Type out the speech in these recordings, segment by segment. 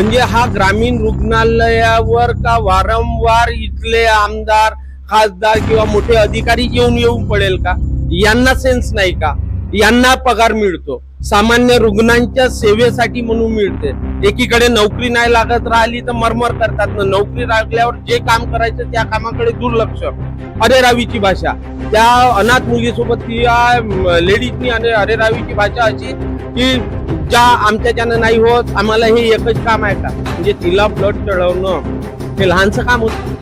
म्हणजे हा ग्रामीण रुग्णालयावर का वारंवार इथले आमदार खासदार किंवा मोठे अधिकारी येऊन येऊन पडेल का? यांना सेन्स नाही का? यांना पगार मिळतो. सामान्य रुग्णांच्या सेवेसाठी म्हणून मिळते. एकीकडे नोकरी नाही लागत राहिली तर मरमर करतात. ना नोकरी लागल्यावर जे काम करायचं त्या कामाकडे दुर्लक्ष. अरे रावीची भाषा. त्या अनाथ मुलीसोबत त्या लेडीजनी अरे अरे रावीची भाषा अशी की ज्या आमच्याच्यानं नाही होत आम्हाला हे एकच काम आहे का? म्हणजे तिला ब्लड चढवणं. हे लहानसं काम होतं.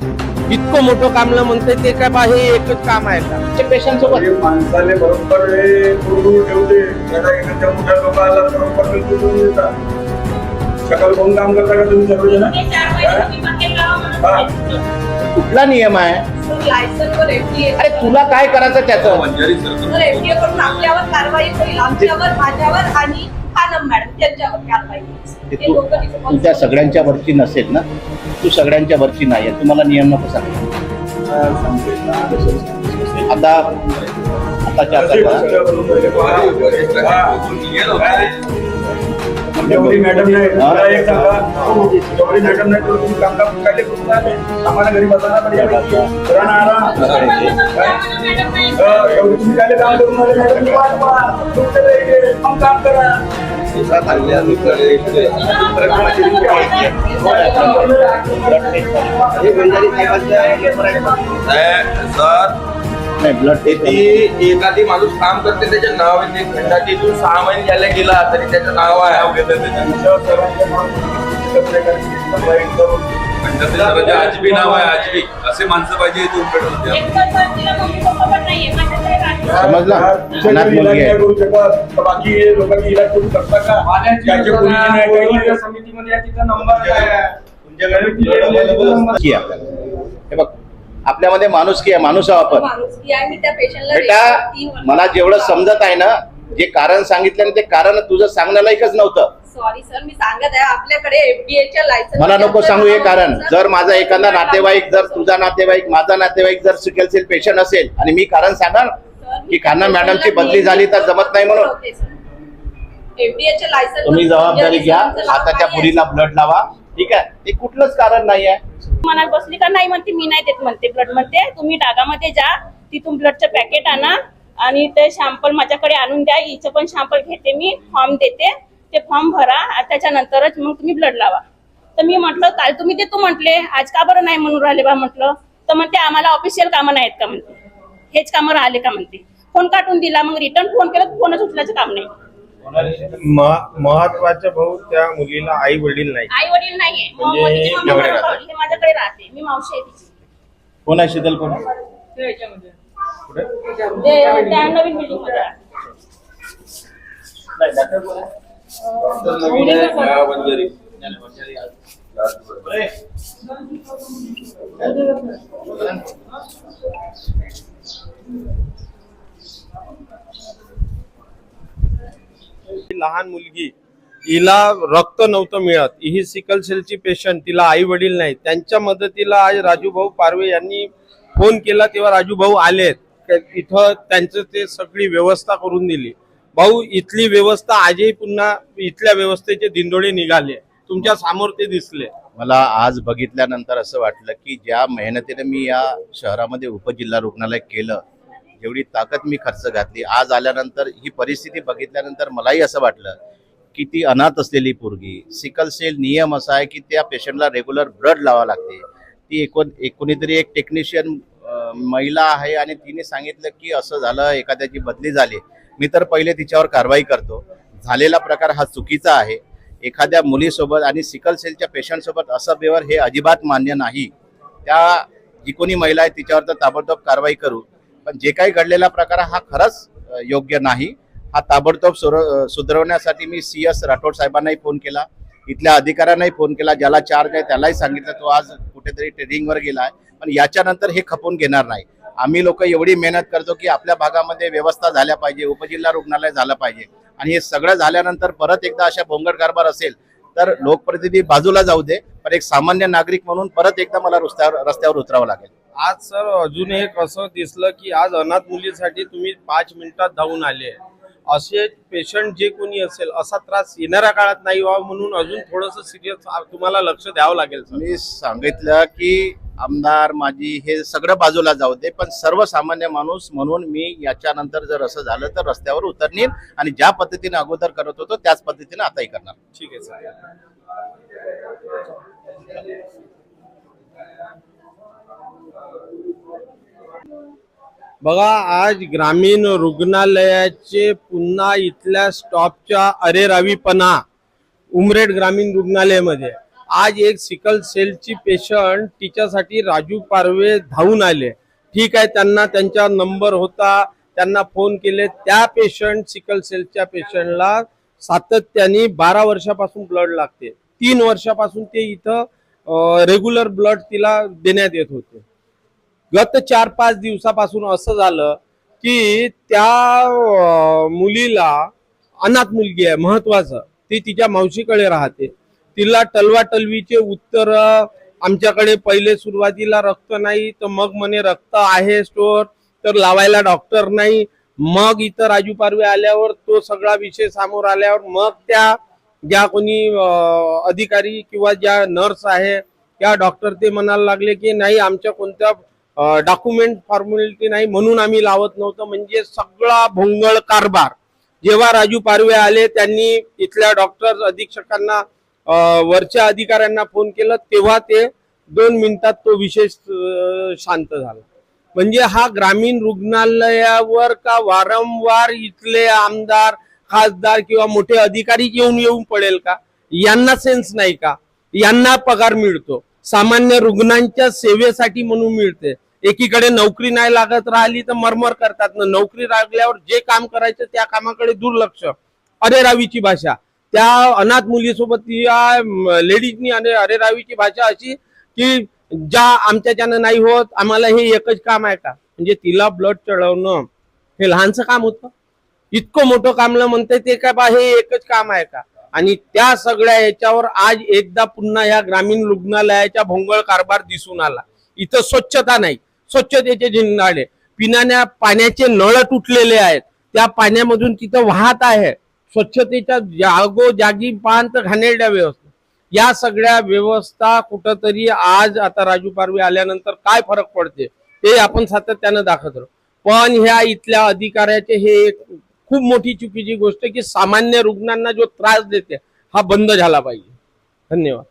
इतकं मोठं कामलं म्हणते ते काय बा हे एकच काम आहे का? पेशंट सोबत हे माणसाले बरोबर हे मोठ्या देतात सकाळ कोण काम करता का तुम्ही सर्वजण? कुठला नियम आहे? अरे तुला काय करायचं त्याचं? तर एफडीए कडून आपल्यावर कारवाई होईल आमच्यावर माझ्यावर आणि खानम मॅडम त्यांच्यावर कारवाई होईल. ते हे तू दोघं तू त्या responsible. सगळ्यांच्या वरची नसेल ना? तू सगळ्यांच्या वरची नाही आहे. तुम्हाला नियम नको सांग. आता आताच्या आता एवढी मॅडम नाही. मला एक सांगा. एवढी मॅडम नाही. तर तुम्ही काम काम काय ते करून राहिले? आम्हाला घरी बसायला एवढी तुम्ही काय काम करून राहिले मॅडम? तुम्ही वाट तुमचं ते इथे मग काम करा. सर नाही ब्लड ती एखादी माणूस काम करते त्याचे नाव येते खंडाची तू सहा महिने ज्याला गेला तरी त्याचं नाव आहे आजबी नाव आहे आजबी असे माणसं पाहिजे इथे. समजला? अनाथ मुलगी आहे. करू शकत बाकी हे लोकांनी इलाज करू शकता का त्याचे कोणी नाही, काही नाही. समितीमध्ये तिथं नंबर आहे. हे बघ आपल्यामध्ये माणूस की आहे माणूस आहो आपण. माणुसकी आहे मी त्या पेशंटला बेटा मला जेवढं समजत आहे ना जे कारण सांगितलं ना ते कारण तुझं सांगण्यालायकच नव्हतं. सॉरी सर मी सांगत आहे आपल्याकडे एफडीएच्या लायसन मला नको सांगू हे कारण. जर माझा एखादा नातेवाईक जर तुझा नातेवाईक माझा नातेवाईक जर सिकल सेल पेशंट असेल आणि मी कारण सांगाल की खान्ना मॅडमची बदली झाली तर जमत नाही म्हणून. एफडीएच्या लायसन तुम्ही जबाबदारी घ्या हाताच्या पुरीला ब्लड लावा. ठीक आहे? ते कुठलंच कारण नाही आहे मनात बसली का? नाही म्हणते मी नाही देत म्हणते ब्लड म्हणते. तुम्ही डागामध्ये जा तिथून ब्लडचं पॅकेट आणा आणि ते शॅम्पल माझ्याकडे आणून द्या. हिचं पण शॅम्पल घेते मी फॉर्म देते. ते फॉर्म भरा त्याच्यानंतरच मग तुम्ही ब्लड लावा. तर मी म्हटलं काल तुम्ही देतो म्हटले आज का बरं नाही म्हणून राहिले बा? म्हटलं. तर म्हणते आम्हाला ऑफिशियल कामं नाहीत का? म्हणते. हेच कामं राहिले का? म्हणते. फोन काटून दिला. मग रिटर्न फोन केला फोनच उचलायचं काम नाही. महत्वाचं भाऊ त्या मुलीला आई वडील नाही. आई वडील नाहीये मग म्हणजे तिची मम्मी एवढे बरोबर राहतात. हे माझ्याकडे राहते. मी मावशी आहे तिची. कोण आहे शीतल कोण? ते त्या नवीन बिल्डिंगमध्ये आहे. लहान मुलगी हिला रक्त नव्हतं मिळत. ही सिकल सेलची पेशंट तिला आई वडील नाही त्यांच्या मदतीला आज राजूभाऊ पारवे यांनी फोन केला तेव्हा राजूभाऊ आलेत. इथं त्यांचं ते सगळी व्यवस्था करून दिली. भाऊ इथली व्यवस्था आजही पुन्हा इथल्या व्यवस्थेचे दिंडोळे निघाले. तुमच्यासमोर ते दिसले. मला आज बघितल्यानंतर असं वाटलं की ज्या मेहनतीने मी या शहरामध्ये उपजिल्हा रुग्णालय केलं जेवढी ताकद मी खर्च घातली. आज आल्यानंतर ही परिस्थिती बघितल्यानंतर मलाही असं वाटलं की ती अनाथ असलेली पोरगी सिकल सेल नियम असा आहे की त्या पेशंटला रेग्युलर ब्लड लावा लागते. ती एकूण एक कोणीतरी एक टेक्निशियन महिला आहे आणि तिने सांगितलं की असं झालं एखाद्याची बदली झाली. मी तर पहिले तिच्यावर कारवाई करतो. झालेला प्रकार हा चुकीचा आहे. एखाद्या मुलीसोबत आणि सिकल सेलच्या पेशंटसोबत असं व्यवहार हे अजिबात मान्य नाही. त्या जी कोणी महिला आहे तिच्यावर तर ताबडतोब कारवाई करू. पण जे काही घडलेला प्रकार हा खरंच योग्य नाही. हा ताबडतोब सुर- मी सी एस राठोड साहेबांनाही फोन केला. इथल्या अधिकाऱ्यांनाही फोन केला ज्याला चार्ज आहे त्यालाही सांगितलं तो आज कुठेतरी ट्रेनिंगवर गेला आहे पण याच्यानंतर हे खपून घेणार नाही. आम्ही लोक एवढी मेहनत करतो की आपल्या भागामध्ये व्यवस्था झाल्या पाहिजे उपजिल्हा रुग्णालय झालं पाहिजे. आणि हे सगळं झाल्यानंतर परत एकदा अशा भोंगड कारभार असेल तर लोकप्रतिनिधी बाजूला जाऊ दे पण एक सामान्य नागरिक म्हणून परत एकदा मला रस्त्यावर रस्त्यावर उतरावं लागेल. आज सर अजून एक असं दिसलं की आज अनाथ मुलीसाठी तुम्ही पाच मिनिटात धावून आले. असे पेशंट जे कोणी असेल असा त्रास येणाऱ्या काळात नाही व्हावा म्हणून अजून थोडस सिरियस तुम्हाला लक्ष द्यावं लागेल मी सांगितलं की आमदार माझी हे सगळं बाजूला जाऊ दे पण सर्वसामान्य माणूस म्हणून मी याच्यानंतर जर असं झालं तर रस्त्यावर उतरनीन आणि ज्या पद्धतीने अगोदर करत होतो त्याच पद्धतीने आताही करणार. ठीक आहे सर. बघा आज ग्रामीण रुग्णालयाचे पुन्हा इथल्या स्टॉपच्या अरेरावीपणा उमरेड ग्रामीण रुग्णालयामध्ये. आज एक सिकल सेलची पेशंट तिच्यासाठी राजू पारवे धावून आले. ठीक आहे त्यांना त्यांचा नंबर होता त्यांना फोन केले. त्या पेशंट सिकल सेलच्या पेशंटला सातत्याने बारा वर्षापासून ब्लड लागते. तीन वर्षापासून ते इथं रेग्युलर ब्लड तिला देण्यात येत होते. गत चार पाच दिवसापासून असं झालं की त्या मुलीला अनाथ मुलगी आहे महत्वाचं. ती तिच्या मावशीकडे राहते. तिला टलवाटलवीचे उत्तर आमच्याकडे पहिले सुरुवातीला रक्त नाही तर मग म्हणे रक्त आहे स्टोर तर लावायला डॉक्टर नाही. मग इथं राजू पारवे आल्यावर तो सगळा विषय समोर आल्यावर मग त्या ज्या कोणी अधिकारी किंवा ज्या नर्स आहे त्या डॉक्टर ते म्हणायला लागले की नाही आमच्या कोणत्या डॉक्युमेंट फॉर्मॅलिटी नाही म्हणून आम्ही लावत नव्हतं. म्हणजे सगळा भोंगळ कारभार. जेव्हा राजू पारवे आले त्यांनी इथल्या डॉक्टर अधीक्षकांना वरच्या अधिकाऱ्यांना फोन केला. तेव्हा ते दोन मिनिटात तो विशेष शांत झाला. म्हणजे हा ग्रामीण रुग्णालयावर का वारंवार इथले आमदार खासदार किंवा मोठे अधिकारी येऊन येऊन पडेल का? यांना सेन्स नाही का? यांना पगार मिळतो. सामान्य रुग्णांच्या सेवेसाठी म्हणून मिळते. एकीकडे नोकरी नाही लागत राहिली तर मरमर करतात. ना नोकरी लागल्यावर जे काम करायचं त्या कामाकडे दुर्लक्ष. अरे रावीची भाषा. त्या अनाथ मुलीसोबत या लेडीजनी आणि अरे रावीची भाषा अशी की ज्या आमच्याच्यानं नाही होत आम्हाला हे एकच काम आहे का? म्हणजे तिला ब्लड चढवणं हे लहानचं काम होतं. इतकं मोठं कामलं म्हणते ते काय बा हे एकच काम आहे का? आणि त्या सगळ्या याच्यावर आज एकदा पुन्हा या ग्रामीण रुग्णालयाच्या भोंगळ कारभार दिसून आला. इथं स्वच्छता नाही. स्वच्छतेचे झिंगाडे पिण्याच्या पाण्याचे नळ तुटलेले आहेत. त्या पाण्यामधून तिथं वाहत आहे. स्वच्छतेच्या जागो जागी पांत घाणेरड्या व्यवस्था. या सगळ्या व्यवस्था कुठंतरी आज आता राजू पारवी आल्यानंतर काय फरक पडते ते आपण सातत्यानं दाखवत राहू. पण ह्या इथल्या अधिकाऱ्याचे हे एक खूप मोठी चुकीची गोष्ट की सामान्य रुग्णांना जो त्रास देते हा बंद झाला पाहिजे. धन्यवाद.